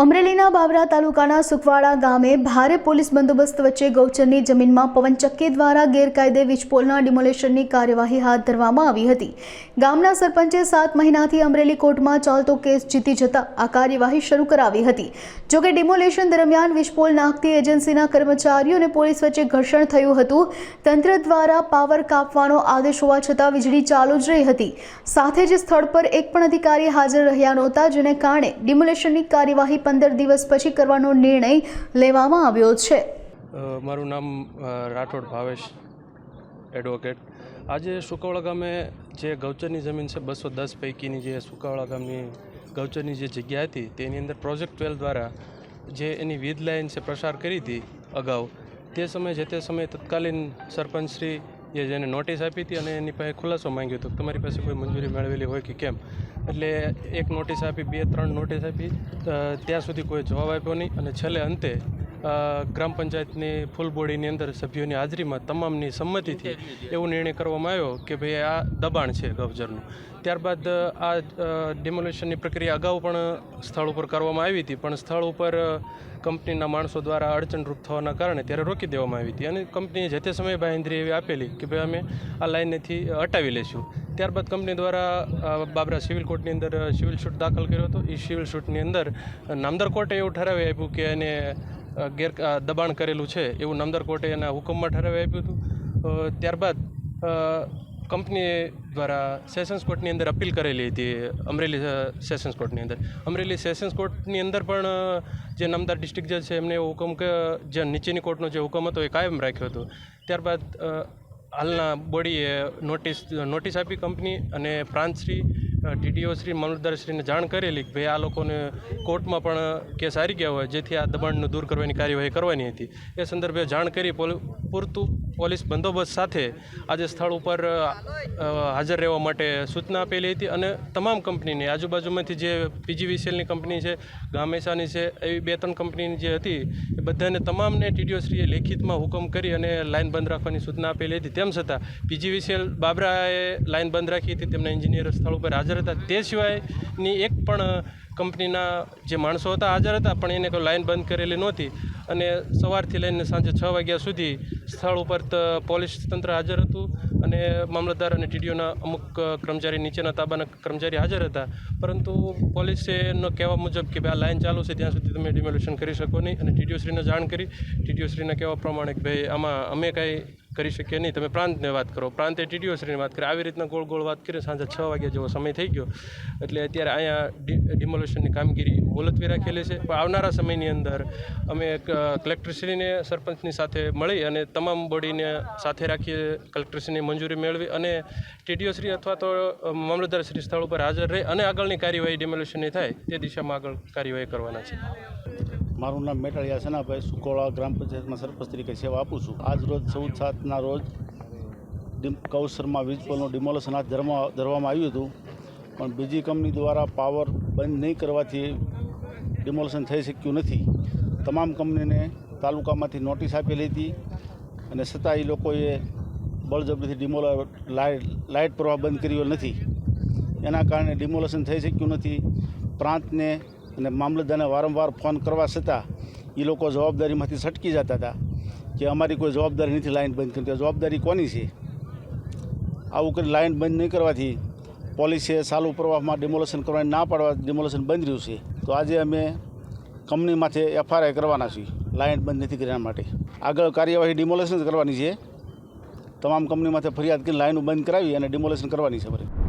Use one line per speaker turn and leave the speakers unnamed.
અમરેલીના બાબરા તાલુકાના સુખવાડા ગામે ભારે પોલીસ બંદોબસ્ત વચ્ચે ગૌચરની જમીનમાં પવનચક્કી દ્વારા ગેરકાયદે વીજપોલના ડિમોલેશનની કાર્યવાહી હાથ ધરવામાં આવી હતી. ગામના સરપંચે સાત મહિનાથી અમરેલી કોર્ટમાં ચાલતો કેસ જીતી જતા આ કાર્યવાહી શરૂ કરાવી હતી. જોકે ડિમોલેશન દરમિયાન વીજપોલ નાખતી એજન્સીના કર્મચારીઓ અને પોલીસ વચ્ચે ઘર્ષણ થયું હતું. તંત્ર દ્વારા પાવર કાપવાનો આદેશ હોવા છતાં વીજળી ચાલુ જ રહી હતી. સાથે જ સ્થળ પર એક પણ અધિકારી હાજર રહ્યા નહોતા, જેને કારણે ડિમોલેશનની કાર્યવાહી પંદર દિવસ પછી કરવાનો નિર્ણય લેવામાં આવ્યો છે.
મારું નામ રાઠોડ ભાવેશ એડવોકેટ આજે સુકાવળા ગામે જે ગૌચરની જમીન છે, બસો દસ પૈકીની જે સુકાવળા ગામની ગૌચરની જે જગ્યા હતી, તેની અંદર પ્રોજેક્ટ ટ્વેલ્વ દ્વારા જે એની વીજ લાઇન છે, પ્રસાર કરી હતી અગાઉ. તે સમયે, જે તે સમયે તત્કાલીન સરપંચશ્રી એ જેને નોટિસ આપી હતી અને એની પાસે ખુલાસો માંગ્યો હતો તમારી પાસે કોઈ મંજૂરી મેળવેલી હોય કે કેમ? એટલે એક નોટિસ આપી, બે, ત્રણ નોટિસ આપી ત્યાં સુધી કોઈ જવાબ આપ્યો નહીં અને છેલ્લે અંતે ગ્રામ પંચાયતની ફૂલ બોડીની અંદર સભ્યોની હાજરીમાં તમામની સંમતિથી એવો નિર્ણય કરવામાં આવ્યો કે ભાઈ આ દબાણ છે ગવજરનું ત્યારબાદ આ ડિમોલેશનની પ્રક્રિયા અગાઉ પણ સ્થળ ઉપર કરવામાં આવી હતી, પણ સ્થળ ઉપર કંપનીના માણસો દ્વારા અડચણરૂપ થવાના કારણે ત્યારે રોકી દેવામાં આવી હતી અને કંપનીએ જે તે સમયે બાંહેધરી એવી આપેલી કે ભાઈ અમે આ લાઇનથી હટાવી લઈશું. ત્યારબાદ કંપની દ્વારા બાબરા સિવિલ કોર્ટની અંદર સિવિલ શૂટ દાખલ કર્યો હતો. એ સિવિલ શૂટની અંદર નામદાર કોર્ટે એવું ઠરાવી આપ્યું કે એને ગેર દબાણ કરેલું છે એવું નામદાર કોર્ટે એના હુકમમાં ઠરાવી આપ્યું હતું. ત્યારબાદ કંપની દ્વારા સેશન્સ કોર્ટની અંદર અપીલ કરેલી હતી, અમરેલી સેશન્સ કોર્ટની અંદર. અમરેલી સેશન્સ કોર્ટની અંદર પણ જે નામદાર ડિસ્ટ્રિક્ટ જજ છે, એમને એવો હુકમ કે, જે નીચેની કોર્ટનો જે હુકમ હતો એ કાયમ રાખ્યો હતો. ત્યારબાદ હાલના બોડીએ નોટિસ નોટિસ આપી કંપની અને પ્રાંતશ્રી ટીડીઓ શ્રી મામલતદારશ્રીને જાણ કરેલી કે ભાઈ આ લોકોને કોર્ટમાં પણ કેસ હારી ગયા હોય, જેથી આ દબાણને દૂર કરવાની કાર્યવાહી કરવાની હતી. એ સંદર્ભે જાણ કરી પૂરતું પોલીસ બંદોબસ્ત સાથે આજે સ્થળ ઉપર હાજર રહેવા માટે સૂચના આપેલી હતી અને તમામ કંપનીની આજુબાજુમાંથી જે પીજીવીસીએલની કંપની છે, ગામેસાની છે, એવી બે ત્રણ કંપનીની જે હતી, એ બધાને તમામને ટીડીઓશ્રીએ લેખિતમાં હુકમ કરી અને લાઇન બંધ રાખવાની સૂચના આપેલી હતી. તેમ છતાં પીજીવીસીએલ બાબરાએ લાઇન બંધ રાખી હતી. તેમના એન્જિનિયર સ્થળ ઉપર હાજર હતા. તે સિવાયની એક પણ કંપનીના જે માણસો હતા, હાજર હતા, પણ એને કોઈ લાઇન બંધ કરેલી નહોતી. અને સવારથી લઈને સાંજે છ વાગ્યા સુધી સ્થળ ઉપર પોલીસ તંત્ર હાજર હતું અને મામલતદાર અને ટીડીઓના અમુક કર્મચારી નીચેના તાબાના કર્મચારી હાજર હતા. પરંતુ પોલીસે નો કહેવા મુજબ કે આ લાઇન ચાલુ છે, ત્યાં સુધી તમે ડિમોલ્યુશન કરી શકો નહીં. અને ટીડીઓશ્રીને જાણ કરી. ટીડીઓશ્રીના કહેવા પ્રમાણે કે ભાઈ આમાં અમે કાંઈ કરી શકીએ નહીં. તમે પ્રાંતને વાત કરો, પ્રાંતે ટીડીઓશ્રીની વાત કરી, આવી રીતના ગોળ ગોળ વાત કરી સાંજે છ વાગ્યા જેવો સમય થઈ ગયો. એટલે અત્યારે અહીંયા ડિમોલેશનની કામગીરી મુલતવી રાખેલી છે. પણ આવનારા સમયની અંદર અમે કલેક્ટરશ્રીને, સરપંચની સાથે મળી અને તમામ બોડીને સાથે રાખી કલેક્ટરશ્રીની મંજૂરી મેળવી અને ટીડીઓશ્રી અથવા તો મામલતદારશ્રી સ્થળ ઉપર હાજર રહી અને આગળની કાર્યવાહી ડિમોલેશનની થાય, તે દિશામાં આગળ કાર્યવાહી કરવાના છે.
મારું નામ મેટાળિયા સનાભાઈ સુકોળા ગ્રામ પંચાયતમાં સરપંચ તરીકે સેવા આપું છું. આજ રોજ ચૌદ સાતના રોજ કૌશરમાં વીજ પોલનું ડિમોલેશન હાથ ધરવા ધરવામાં આવ્યું હતું. પણ બીજી કંપની દ્વારા પાવર બંધ નહીં કરવાથી ડિમોલેશન થઈ શક્યું નથી. તમામ કંપનીને તાલુકામાંથી નોટિસ આપેલી હતી અને છતાં એ લોકોએ બળજબરીથી ડિમોલ લાઇટ લાઇટ પ્રવાહ બંધ કર્યો નથી. એના કારણે ડિમોલેશન થઈ શક્યું નથી. પ્રાંતને અને મામલતદારને વારંવાર ફોન કરવા છતાં એ લોકો જવાબદારીમાંથી છટકી જતા હતા કે અમારી કોઈ જવાબદારી નથી લાઇન બંધ કરી જવાબદારી કોની છે? આવું કરી લાઇન બંધ નહીં કરવાથી પોલીસે ચાલુ પ્રવાહમાં ડિમોલેશન કરવાની ના પાડવા ડિમોલેશન બંધ રહ્યું છે. તો આજે અમે કંપની માથે એફઆરઆઈ કરવાના છીએ. લાઇન બંધ નથી કર્યા માટે. આગળ કાર્યવાહી ડિમોલેશન જ કરવાની છે. તમામ કંપની માથે ફરિયાદ કરીને લાઈનો બંધ કરાવી અને ડિમોલેશન કરવાની છે ફરી